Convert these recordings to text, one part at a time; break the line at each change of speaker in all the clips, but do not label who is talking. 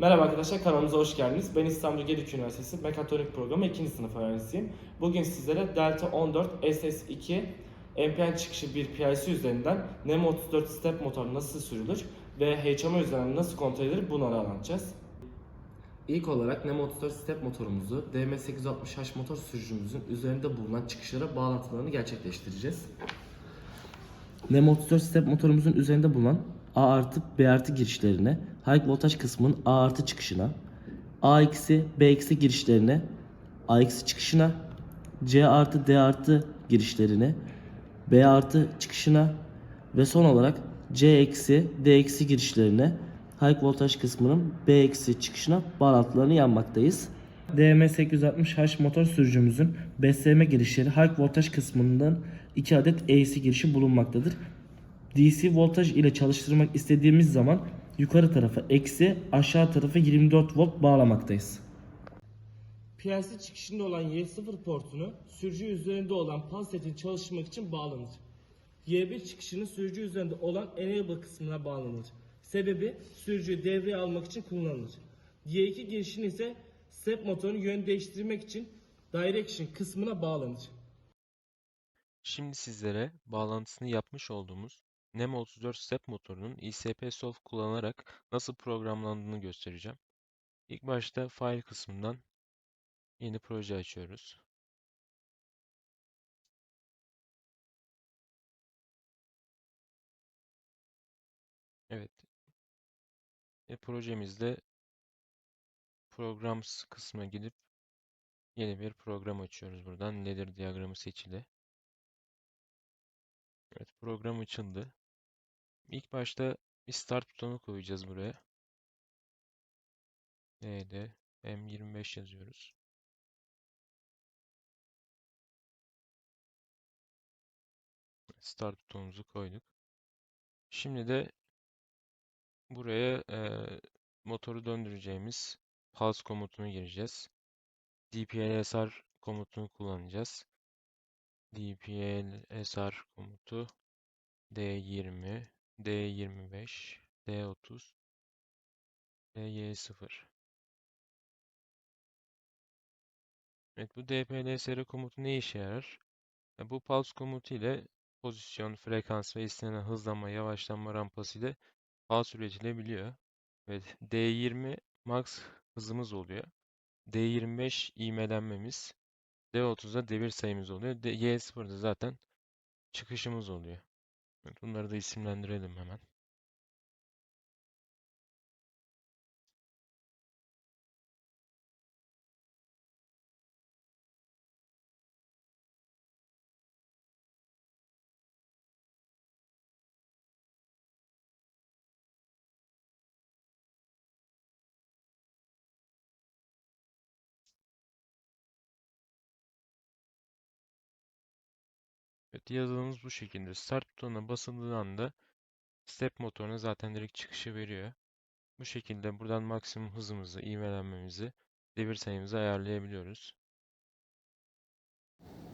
Merhaba arkadaşlar kanalımıza hoş geldiniz. Ben İstanbul Gedik Üniversitesi Mekatronik Programı 2. sınıf öğrencisiyim. Bugün sizlere Delta 14 SS2 MPN çıkışı bir PLC üzerinden NEMO 34 step motor nasıl sürülür ve HMI üzerinden nasıl kontrol edilir bunları anlatacağız. İlk olarak NEMO 34 step motorumuzu DM860H motor sürücümüzün üzerinde bulunan çıkışlara bağlantılarını gerçekleştireceğiz. NEMO 34 step motorumuzun üzerinde bulunan A artı B artı girişlerine, high voltaj kısmının A artı çıkışına, A eksi B eksi girişlerine, A eksi çıkışına, C artı D artı girişlerine, B artı çıkışına ve son olarak C eksi D eksi girişlerine high voltaj kısmının B eksi çıkışına bağlantılarını yanmaktayız. DM860H motor sürücümüzün BSM girişleri high voltaj kısmından 2 adet AC girişi bulunmaktadır. DC voltaj ile çalıştırmak istediğimiz zaman yukarı tarafa eksi aşağı tarafa 24 volt bağlamaktayız. PLC çıkışında olan Y0 portunu sürücü üzerinde olan pansetin çalışmak için bağlanır. Y1 çıkışının sürücü üzerinde olan enable kısmına bağlanır. Sebebi sürücüyü devreye almak için kullanılır. Y2 girişini ise step motorunu yön değiştirmek için direction kısmına bağlanır.
Şimdi sizlere bağlantısını yapmış olduğumuz NEM 34 step motorunun ISP-Solv kullanarak nasıl programlandığını göstereceğim. İlk başta file kısmından yeni proje açıyoruz. Evet. E, projemizde Programs kısmına gidip yeni bir program açıyoruz buradan. Ladder diyagramı seçili. Evet, program açıldı. İlk başta bir start butonu koyacağız buraya. D'de M25 yazıyoruz. Start butonumuzu koyduk. Şimdi de buraya eee, motoru döndüreceğimiz pulse komutunu gireceğiz. DPLSR komutunu kullanacağız. DPLSR komutu D20, D25, D30, DY0. Evet bu DPLSR komutu ne işe yarar? Bu pulse komutu ile pozisyon, frekans ve istenen hızlanma, yavaşlanma rampası ile pulse üretilebiliyor. Evet D20 max hızımız oluyor. D25 ivmelenmemiz. D30'da devir sayımız oluyor. D Y0'da zaten çıkışımız oluyor. Bunları da isimlendirelim hemen. Evet, yazılımımız bu şekilde. Start butonuna basıldığı anda step motoruna zaten direkt çıkışı veriyor. Bu şekilde buradan maksimum hızımızı, ivmelenmemizi, devir sayımızı ayarlayabiliyoruz.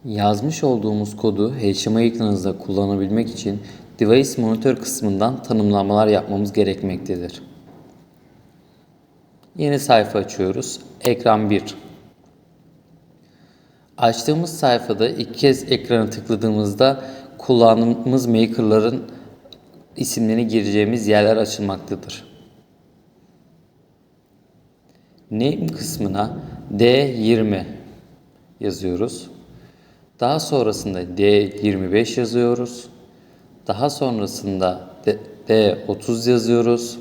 Yazmış olduğumuz kodu HMI ekranınızda kullanabilmek için Device Monitor kısmından tanımlamalar yapmamız gerekmektedir. Yeni sayfa açıyoruz. Ekran 1. Açtığımız sayfada ilk kez ekrana tıkladığımızda kullandığımız maker'ların isimlerini gireceğimiz yerler açılmaktadır. Name kısmına D20 yazıyoruz. Daha sonrasında D25 yazıyoruz. Daha sonrasında D- D30 yazıyoruz.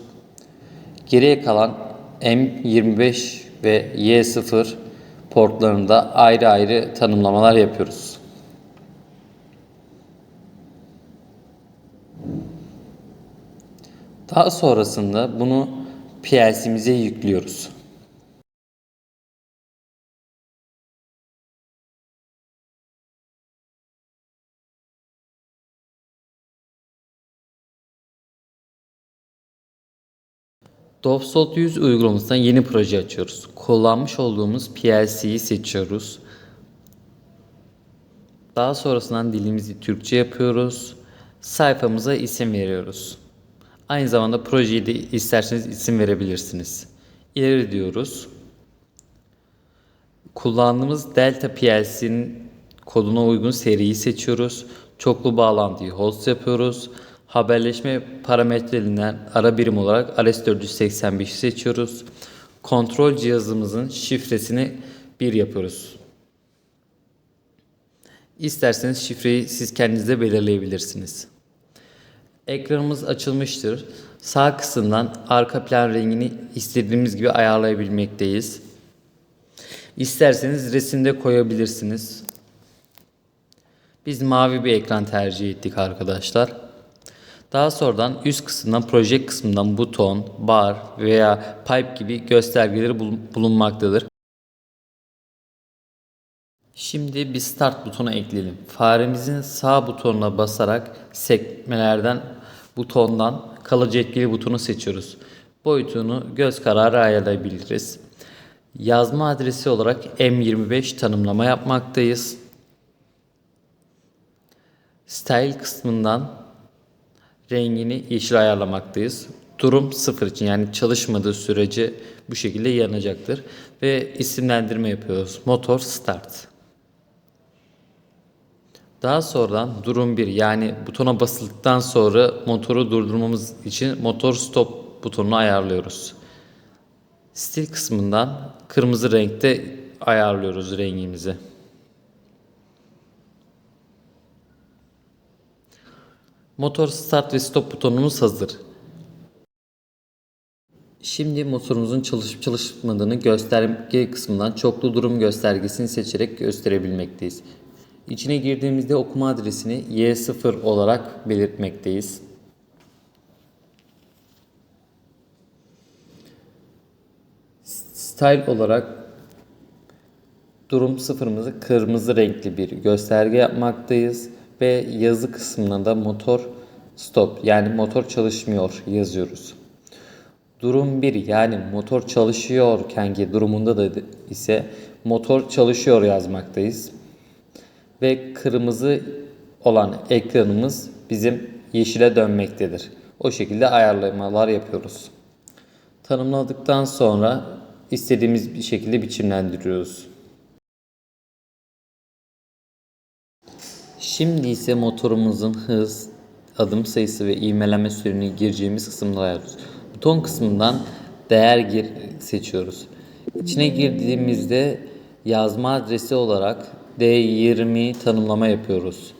Geriye kalan M25 ve Y0 portlarında ayrı ayrı tanımlamalar yapıyoruz. Daha sonrasında bunu PLC'mize yüklüyoruz. Dovsot 100 uygulamasından yeni proje açıyoruz. Kullanmış olduğumuz PLC'yi seçiyoruz. Daha sonrasında dilimizi Türkçe yapıyoruz. Sayfamıza isim veriyoruz. Aynı zamanda projeye de isterseniz isim verebilirsiniz. İleri diyoruz. Kullandığımız Delta PLC'nin koduna uygun seriyi seçiyoruz. Çoklu bağlantıyı host yapıyoruz. Haberleşme parametrelerinden ara birim olarak RS485'i seçiyoruz. Kontrol cihazımızın şifresini 1 yapıyoruz. İsterseniz şifreyi siz kendiniz de belirleyebilirsiniz. Ekranımız açılmıştır. Sağ kısımdan arka plan rengini istediğimiz gibi ayarlayabilmekteyiz. İsterseniz resimde koyabilirsiniz. Biz mavi bir ekran tercih ettik arkadaşlar. Daha sonradan üst kısımdan proje kısmından buton, bar veya pipe gibi göstergeleri bul- bulunmaktadır. Şimdi bir start butonu ekleyelim. Faremizin sağ butonuna basarak sekmelerden butondan kalıcı etkili butonu seçiyoruz. Boyutunu göz kararı ayarlayabiliriz. Yazma adresi olarak M25 tanımlama yapmaktayız. Style kısmından rengini yeşil ayarlamaktayız. Durum sıfır için yani çalışmadığı sürece bu şekilde yanacaktır. Ve isimlendirme yapıyoruz. Motor start. Daha sonradan durum 1 yani butona basıldıktan sonra motoru durdurmamız için motor stop butonunu ayarlıyoruz. Stil kısmından kırmızı renkte ayarlıyoruz rengimizi. Motor start ve stop butonumuz hazır. Şimdi motorumuzun çalışıp çalışmadığını gösterge kısmından çoklu durum göstergesini seçerek gösterebilmekteyiz. İçine girdiğimizde okuma adresini Y0 olarak belirtmekteyiz. Style olarak durum sıfırımızı kırmızı renkli bir gösterge yapmaktayız ve yazı kısmına da motor stop yani motor çalışmıyor yazıyoruz. Durum 1 yani motor çalışıyorkenki durumunda da ise motor çalışıyor yazmaktayız. Ve kırmızı olan ekranımız bizim yeşile dönmektedir. O şekilde ayarlamalar yapıyoruz. Tanımladıktan sonra istediğimiz bir şekilde biçimlendiriyoruz. Şimdi ise motorumuzun hız, adım sayısı ve ivmeleme süreni gireceğimiz kısımda ayarlıyoruz. Buton kısmından değer gir seçiyoruz. İçine girdiğimizde yazma adresi olarak D20 tanımlama yapıyoruz.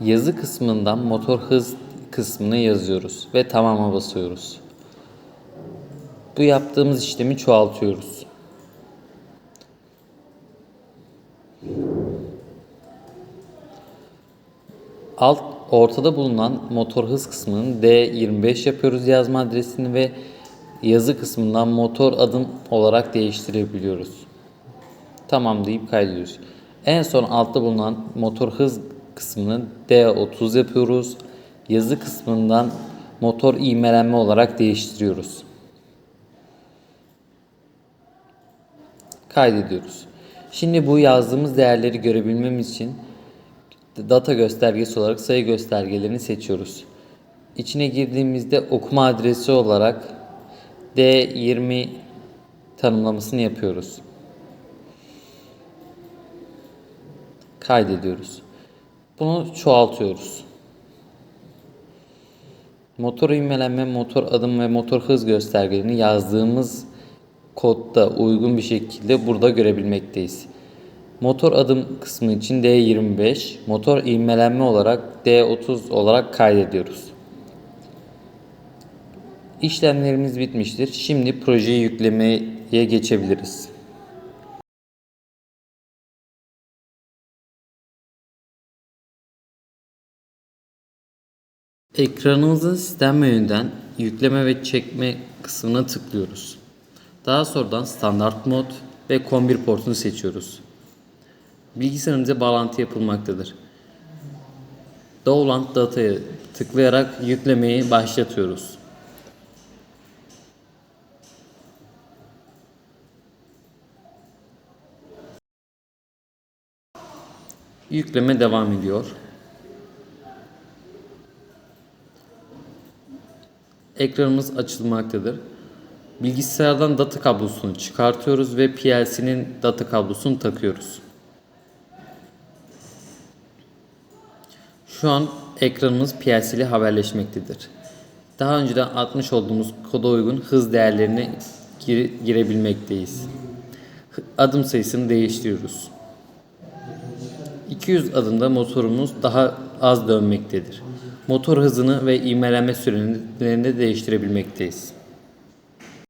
Yazı kısmından motor hız kısmını yazıyoruz ve tamama basıyoruz. Bu yaptığımız işlemi çoğaltıyoruz. Alt ortada bulunan motor hız kısmının D25 yapıyoruz yazma adresini ve yazı kısmından motor adım olarak değiştirebiliyoruz. Tamam deyip kaydediyoruz. En son altta bulunan motor hız kısmını D30 yapıyoruz. Yazı kısmından motor ivmelenme olarak değiştiriyoruz. Kaydediyoruz. Şimdi bu yazdığımız değerleri görebilmemiz için data göstergesi olarak sayı göstergelerini seçiyoruz. İçine girdiğimizde okuma adresi olarak D20 tanımlamasını yapıyoruz. Kaydediyoruz. Bunu çoğaltıyoruz. Motor ivmelenme, motor adım ve motor hız göstergelerini yazdığımız kodda uygun bir şekilde burada görebilmekteyiz. Motor adım kısmı için D25, motor ivmelenme olarak D30 olarak kaydediyoruz. İşlemlerimiz bitmiştir. Şimdi projeyi yüklemeye geçebiliriz. Ekranımızın sistem menüden yükleme ve çekme kısmına tıklıyoruz. Daha sonradan standart mod ve COM1 portunu seçiyoruz. Bilgisayarımıza bağlantı yapılmaktadır. Download data'ya tıklayarak yüklemeyi başlatıyoruz. Yükleme devam ediyor. Ekranımız açılmaktadır. Bilgisayardan data kablosunu çıkartıyoruz ve PLC'nin data kablosunu takıyoruz. Şu an ekranımız PLC ile haberleşmektedir. Daha önceden atmış olduğumuz koda uygun hız değerlerini gire- girebilmekteyiz. Adım sayısını değiştiriyoruz. 200 adımda motorumuz daha az dönmektedir. Motor hızını ve ivmelenme sürelerini de değiştirebilmekteyiz.